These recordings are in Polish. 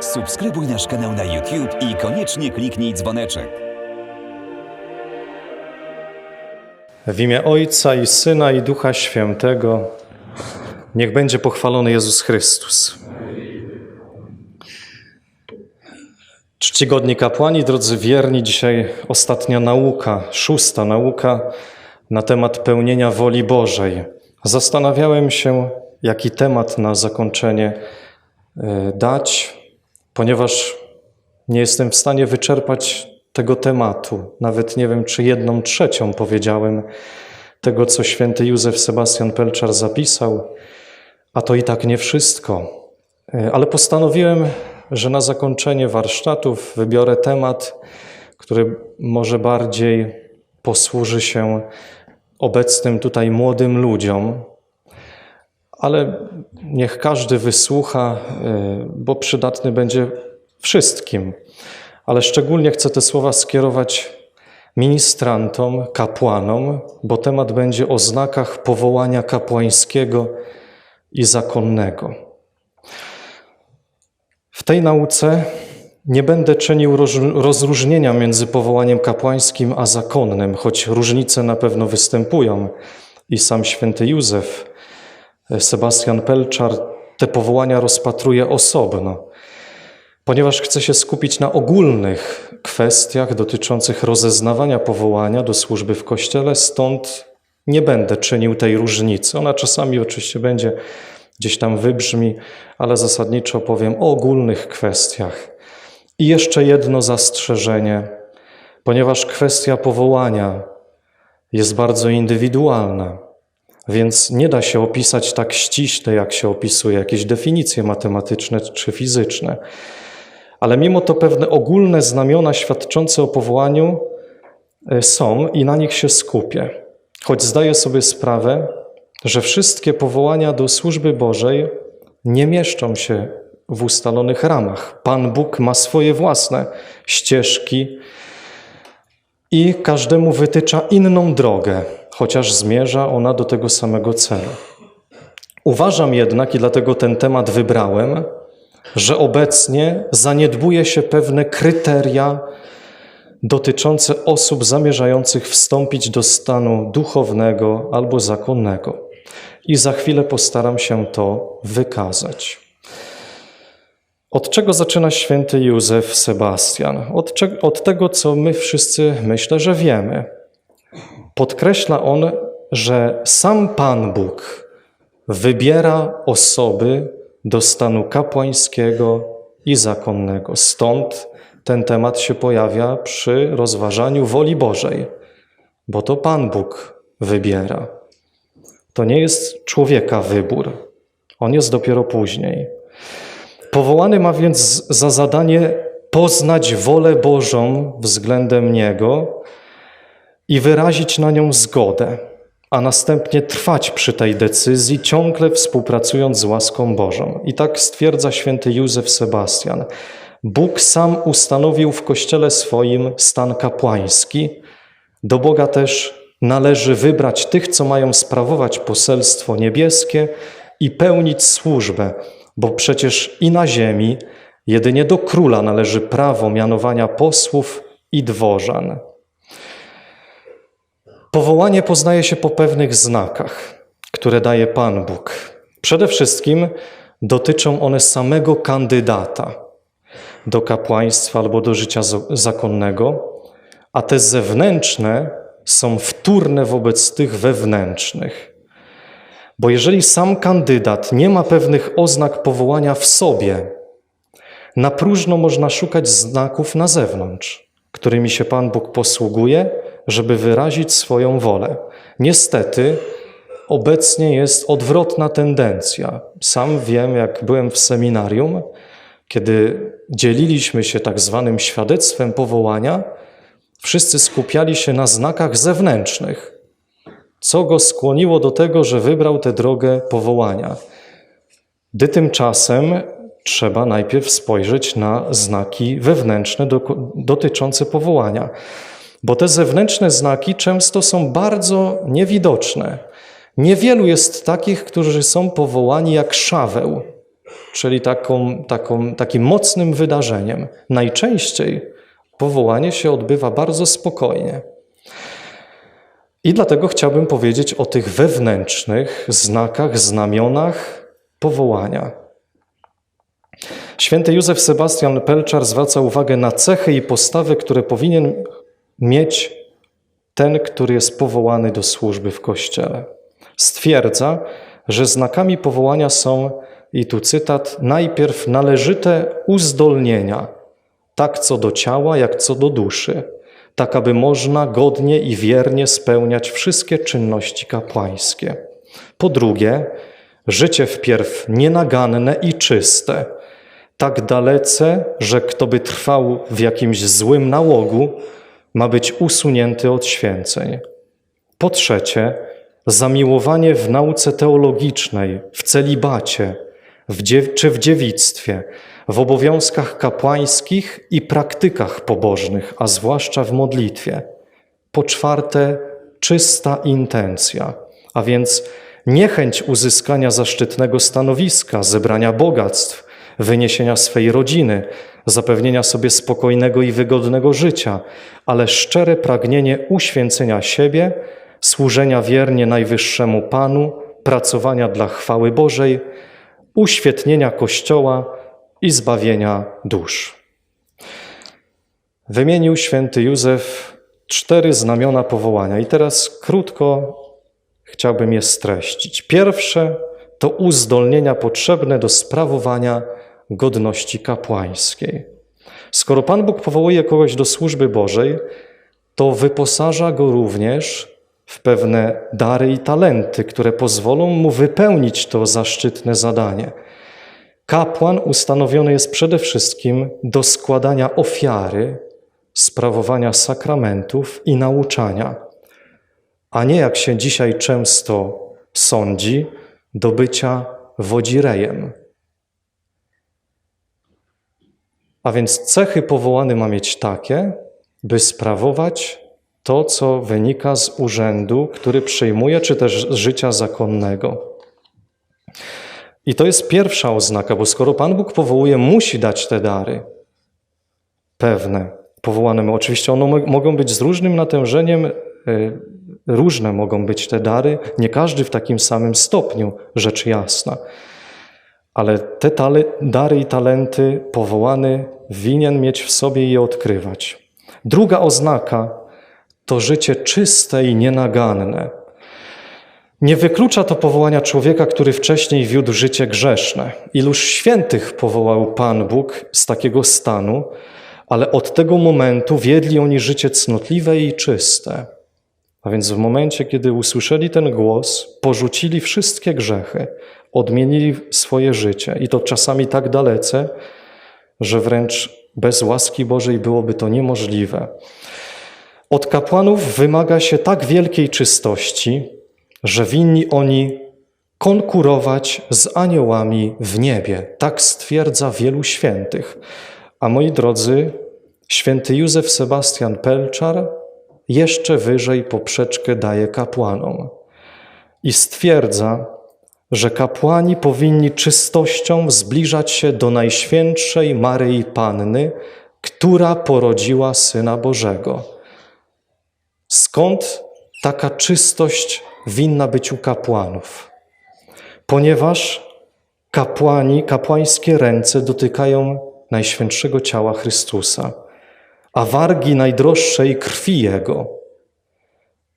Subskrybuj nasz kanał na YouTube i koniecznie kliknij dzwoneczek. W imię Ojca i Syna i Ducha Świętego, niech będzie pochwalony Jezus Chrystus. Czcigodni kapłani, drodzy wierni, dzisiaj ostatnia nauka, szósta nauka na temat pełnienia woli Bożej. Zastanawiałem się, jaki temat na zakończenie e, dać, ponieważ nie jestem w stanie wyczerpać tego tematu. Nawet nie wiem, czy jedną trzecią powiedziałem tego, co święty Józef Sebastian Pelczar zapisał, a to i tak nie wszystko. E, Ale postanowiłem, że na zakończenie warsztatów wybiorę temat, który może bardziej posłuży się obecnym tutaj młodym ludziom, ale niech każdy wysłucha, y, bo przydatny będzie wszystkim. Ale szczególnie chcę te słowa skierować ministrantom, kapłanom, bo temat będzie o znakach powołania kapłańskiego i zakonnego. W tej nauce nie będę czynił roz- rozróżnienia między powołaniem kapłańskim a zakonnym, choć różnice na pewno występują. I sam święty Józef, Sebastian Pelczar te powołania rozpatruje osobno, ponieważ chce się skupić na ogólnych kwestiach dotyczących rozeznawania powołania do służby w Kościele, stąd nie będę czynił tej różnicy. Ona czasami oczywiście będzie gdzieś tam wybrzmi, ale zasadniczo powiem o ogólnych kwestiach. I jeszcze jedno zastrzeżenie, ponieważ kwestia powołania jest bardzo indywidualna, więc nie da się opisać tak ściśle, jak się opisuje jakieś definicje matematyczne czy fizyczne. Ale mimo to pewne ogólne znamiona świadczące o powołaniu y, są i na nich się skupię. Choć zdaję sobie sprawę, że wszystkie powołania do służby Bożej nie mieszczą się w ustalonych ramach. Pan Bóg ma swoje własne ścieżki i każdemu wytycza inną drogę, chociaż zmierza ona do tego samego celu. Uważam jednak, i dlatego ten temat wybrałem, że obecnie zaniedbuje się pewne kryteria dotyczące osób zamierzających wstąpić do stanu duchownego albo zakonnego. I za chwilę postaram się to wykazać. Od czego zaczyna święty Józef Sebastian? Od, od tego, co my wszyscy myślę, że wiemy. Podkreśla on, że sam Pan Bóg wybiera osoby do stanu kapłańskiego i zakonnego. Stąd ten temat się pojawia przy rozważaniu woli Bożej, bo to Pan Bóg wybiera. To nie jest człowieka wybór, on jest dopiero później. Powołany ma więc za zadanie poznać wolę Bożą względem Niego i wyrazić na nią zgodę, a następnie trwać przy tej decyzji, ciągle współpracując z łaską Bożą. I tak stwierdza święty Józef Sebastian. Bóg sam ustanowił w kościele swoim stan kapłański. Do Boga też należy wybrać tych, co mają sprawować poselstwo niebieskie i pełnić służbę, bo przecież i na ziemi jedynie do króla należy prawo mianowania posłów i dworzan. Powołanie poznaje się po pewnych znakach, które daje Pan Bóg. Przede wszystkim dotyczą one samego kandydata do kapłaństwa albo do życia zakonnego, a te zewnętrzne są wtórne wobec tych wewnętrznych. Bo jeżeli sam kandydat nie ma pewnych oznak powołania w sobie, na próżno można szukać znaków na zewnątrz, którymi się Pan Bóg posługuje, żeby wyrazić swoją wolę. Niestety, obecnie jest odwrotna tendencja. Sam wiem, jak byłem w seminarium, kiedy dzieliliśmy się tak zwanym świadectwem powołania, wszyscy skupiali się na znakach zewnętrznych, co go skłoniło do tego, że wybrał tę drogę powołania. Gdy tymczasem trzeba najpierw spojrzeć na znaki wewnętrzne do, dotyczące powołania, bo te zewnętrzne znaki często są bardzo niewidoczne. Niewielu jest takich, którzy są powołani jak szaweł, czyli taką, taką, takim mocnym wydarzeniem. Najczęściej powołanie się odbywa bardzo spokojnie. I dlatego chciałbym powiedzieć o tych wewnętrznych znakach, znamionach powołania. Święty Józef Sebastian Pelczar zwraca uwagę na cechy i postawy, które powinien mieć ten, który jest powołany do służby w Kościele. Stwierdza, że znakami powołania są, i tu cytat, najpierw należyte uzdolnienia, tak co do ciała, jak co do duszy, tak aby można godnie i wiernie spełniać wszystkie czynności kapłańskie. Po drugie, życie wpierw nienaganne i czyste, tak dalece, że kto by trwał w jakimś złym nałogu, ma być usunięty od święceń. Po trzecie, zamiłowanie w nauce teologicznej, w celibacie w czy w dziewictwie, w obowiązkach kapłańskich i praktykach pobożnych, a zwłaszcza w modlitwie. Po czwarte, czysta intencja, a więc niechęć uzyskania zaszczytnego stanowiska, zebrania bogactw, wyniesienia swej rodziny, zapewnienia sobie spokojnego i wygodnego życia, ale szczere pragnienie uświęcenia siebie, służenia wiernie Najwyższemu Panu, pracowania dla chwały Bożej, uświetnienia Kościoła i zbawienia dusz. Wymienił święty Józef cztery znamiona powołania, i teraz krótko chciałbym je streścić. Pierwsze to uzdolnienia potrzebne do sprawowania godności kapłańskiej. Skoro Pan Bóg powołuje kogoś do służby Bożej, to wyposaża go również w pewne dary i talenty, które pozwolą mu wypełnić to zaszczytne zadanie. Kapłan ustanowiony jest przede wszystkim do składania ofiary, sprawowania sakramentów i nauczania, a nie jak się dzisiaj często sądzi, do bycia wodzirejem. A więc cechy powołany ma mieć takie, by sprawować to, co wynika z urzędu, który przyjmuje, czy też z życia zakonnego. I to jest pierwsza oznaka, bo skoro Pan Bóg powołuje, musi dać te dary pewne, powołane. Oczywiście one mo- mogą być z różnym natężeniem, y, różne mogą być te dary, nie każdy w takim samym stopniu, rzecz jasna. Ale te dary i talenty powołany winien mieć w sobie i je odkrywać. Druga oznaka to życie czyste i nienaganne. Nie wyklucza to powołania człowieka, który wcześniej wiódł życie grzeszne. Iluż świętych powołał Pan Bóg z takiego stanu, ale od tego momentu wiedli oni życie cnotliwe i czyste. A więc w momencie, kiedy usłyszeli ten głos, porzucili wszystkie grzechy, odmienili swoje życie i to czasami tak dalece, że wręcz bez łaski Bożej byłoby to niemożliwe. Od kapłanów wymaga się tak wielkiej czystości, że winni oni konkurować z aniołami w niebie. Tak stwierdza wielu świętych. A moi drodzy, święty Józef Sebastian Pelczar jeszcze wyżej poprzeczkę daje kapłanom i stwierdza, że kapłani powinni czystością zbliżać się do Najświętszej Maryi Panny, która porodziła Syna Bożego. Skąd taka czystość winna być u kapłanów? Ponieważ kapłani, kapłańskie ręce dotykają Najświętszego ciała Chrystusa, a wargi najdroższej krwi Jego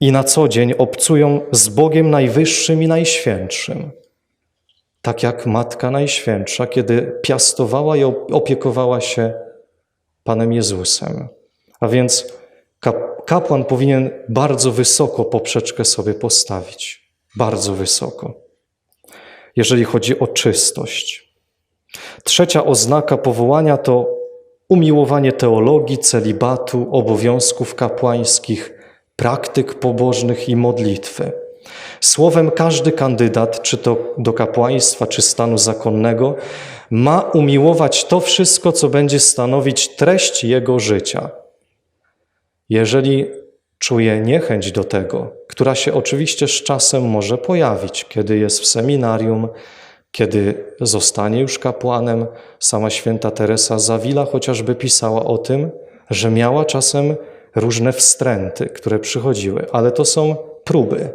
i na co dzień obcują z Bogiem Najwyższym i Najświętszym. Tak jak Matka Najświętsza, kiedy piastowała i opiekowała się Panem Jezusem. A więc kap- kapłan powinien bardzo wysoko poprzeczkę sobie postawić. Bardzo wysoko. Jeżeli chodzi o czystość. Trzecia oznaka powołania to umiłowanie teologii, celibatu, obowiązków kapłańskich, praktyk pobożnych i modlitwy. Słowem, każdy kandydat, czy to do kapłaństwa, czy stanu zakonnego, ma umiłować to wszystko, co będzie stanowić treść jego życia. Jeżeli czuje niechęć do tego, która się oczywiście z czasem może pojawić, kiedy jest w seminarium, kiedy zostanie już kapłanem. Sama święta Teresa Zawila chociażby pisała o tym, że miała czasem różne wstręty, które przychodziły, ale to są próby,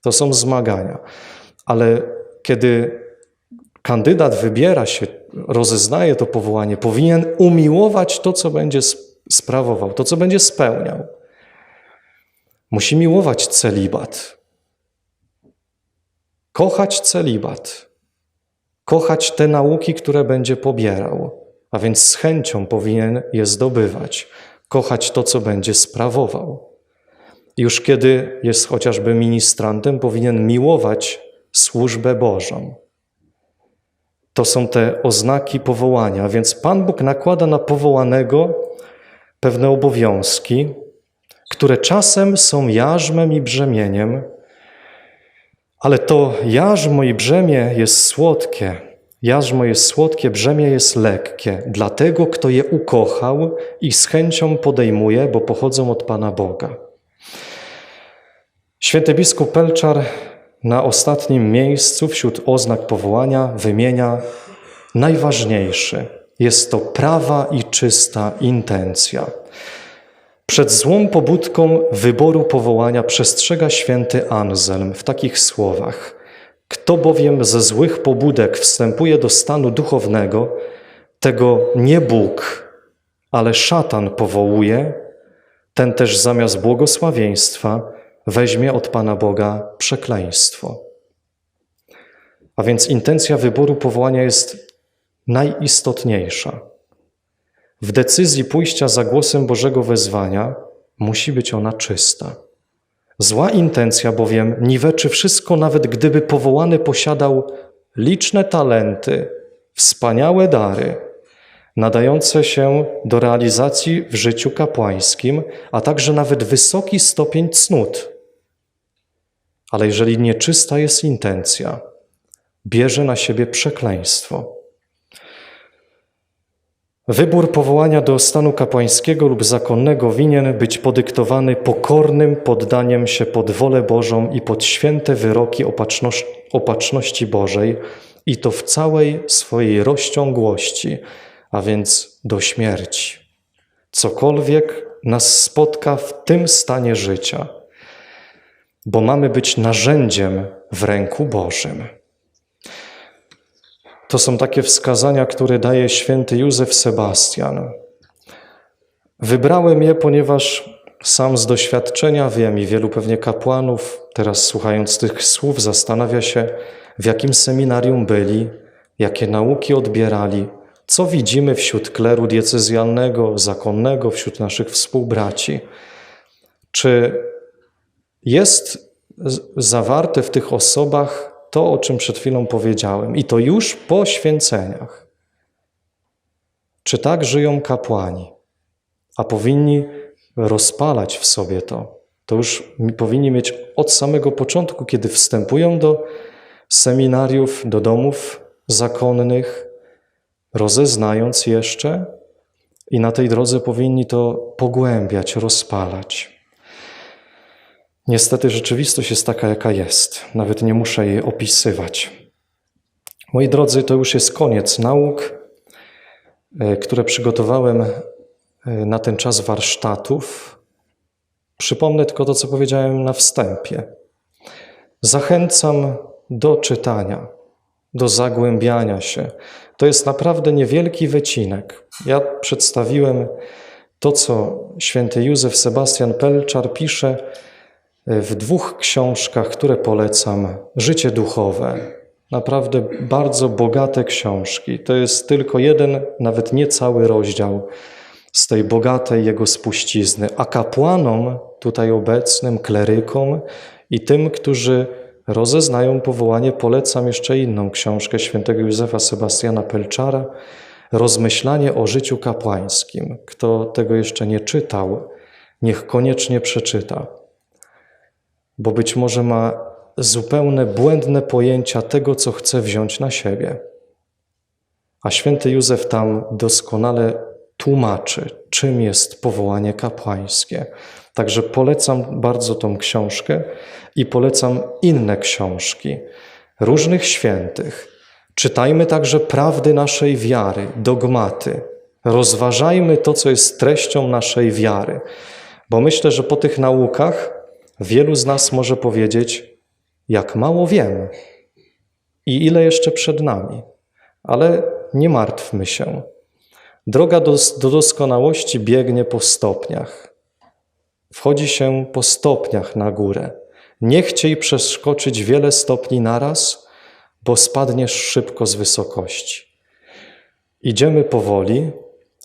to są zmagania. Ale kiedy kandydat wybiera się, rozeznaje to powołanie, powinien umiłować to, co będzie sprawował, to, co będzie spełniał. Musi miłować celibat. Kochać celibat. Kochać te nauki, które będzie pobierał, a więc z chęcią powinien je zdobywać. Kochać to, co będzie sprawował. Już kiedy jest chociażby ministrantem, powinien miłować służbę Bożą. To są te oznaki powołania, więc Pan Bóg nakłada na powołanego pewne obowiązki, które czasem są jarzmem i brzemieniem, ale to jarzmo i brzemię jest słodkie. Jarzmo jest słodkie, brzemię jest lekkie dla tego, kto je ukochał i z chęcią podejmuje, bo pochodzą od Pana Boga. Święty biskup Pelczar na ostatnim miejscu wśród oznak powołania wymienia najważniejszy. Jest to prawa i czysta intencja. Przed złą pobudką wyboru powołania przestrzega święty Anselm w takich słowach: Kto bowiem ze złych pobudek wstępuje do stanu duchownego, tego nie Bóg, ale szatan powołuje, ten też zamiast błogosławieństwa weźmie od Pana Boga przekleństwo. A więc intencja wyboru powołania jest najistotniejsza. W decyzji pójścia za głosem Bożego wezwania musi być ona czysta. Zła intencja bowiem niweczy wszystko, nawet gdyby powołany posiadał liczne talenty, wspaniałe dary, nadające się do realizacji w życiu kapłańskim, a także nawet wysoki stopień cnót. Ale jeżeli nieczysta jest intencja, bierze na siebie przekleństwo. Wybór powołania do stanu kapłańskiego lub zakonnego winien być podyktowany pokornym poddaniem się pod wolę Bożą i pod święte wyroki opatrzności, Bożej, i to w całej swojej rozciągłości, a więc do śmierci. Cokolwiek nas spotka w tym stanie życia, bo mamy być narzędziem w ręku Bożym. To są takie wskazania, które daje święty Józef Sebastian. Wybrałem je, ponieważ sam z doświadczenia wiem i wielu pewnie kapłanów, teraz słuchając tych słów, zastanawia się, w jakim seminarium byli, jakie nauki odbierali, co widzimy wśród kleru diecezjalnego, zakonnego, wśród naszych współbraci. Czy jest zawarte w tych osobach to, o czym przed chwilą powiedziałem, i to już po święceniach. Czy tak żyją kapłani, a powinni rozpalać w sobie to? To już powinni mieć od samego początku, kiedy wstępują do seminariów, do domów zakonnych, rozeznając jeszcze, i na tej drodze powinni to pogłębiać, rozpalać. Niestety rzeczywistość jest taka, jaka jest. Nawet nie muszę jej opisywać. Moi drodzy, to już jest koniec nauk, e, które przygotowałem e, na ten czas warsztatów. Przypomnę tylko to, co powiedziałem na wstępie. Zachęcam do czytania, do zagłębiania się. To jest naprawdę niewielki wycinek. Ja przedstawiłem to, co święty Józef Sebastian Pelczar pisze w dwóch książkach, które polecam. Życie duchowe. Naprawdę bardzo bogate książki. To jest tylko jeden, nawet nie cały rozdział z tej bogatej jego spuścizny. A kapłanom tutaj obecnym, klerykom i tym, którzy rozeznają powołanie, polecam jeszcze inną książkę świętego Józefa Sebastiana Pelczara, Rozmyślanie o życiu kapłańskim. Kto tego jeszcze nie czytał, niech koniecznie przeczyta bo być może ma zupełne błędne pojęcia tego, co chce wziąć na siebie. A święty Józef tam doskonale tłumaczy, czym jest powołanie kapłańskie. Także polecam bardzo tą książkę i polecam inne książki różnych świętych. Czytajmy także prawdy naszej wiary, dogmaty. Rozważajmy to, co jest treścią naszej wiary, bo myślę, że po tych naukach wielu z nas może powiedzieć, jak mało wiem i ile jeszcze przed nami. Ale nie martwmy się. Droga do, do doskonałości biegnie po stopniach. Wchodzi się po stopniach na górę. Nie chciej przeskoczyć wiele stopni naraz, bo spadniesz szybko z wysokości. Idziemy powoli,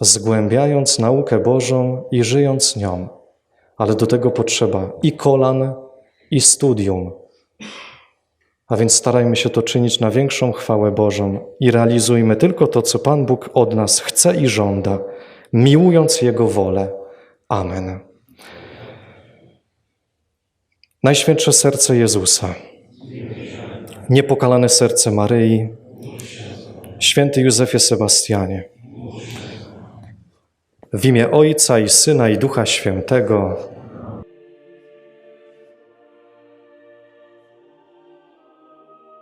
zgłębiając naukę Bożą i żyjąc nią, ale do tego potrzeba i kolan, i studium. A więc starajmy się to czynić na większą chwałę Bożą i realizujmy tylko to, co Pan Bóg od nas chce i żąda, miłując Jego wolę. Amen. Najświętsze serce Jezusa, niepokalane serce Maryi, święty Józefie Sebastianie, w imię Ojca i Syna i Ducha Świętego.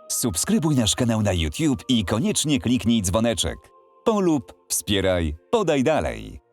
Subskrybuj nasz kanał na YouTube i koniecznie kliknij dzwoneczek. Polub, wspieraj, podaj dalej.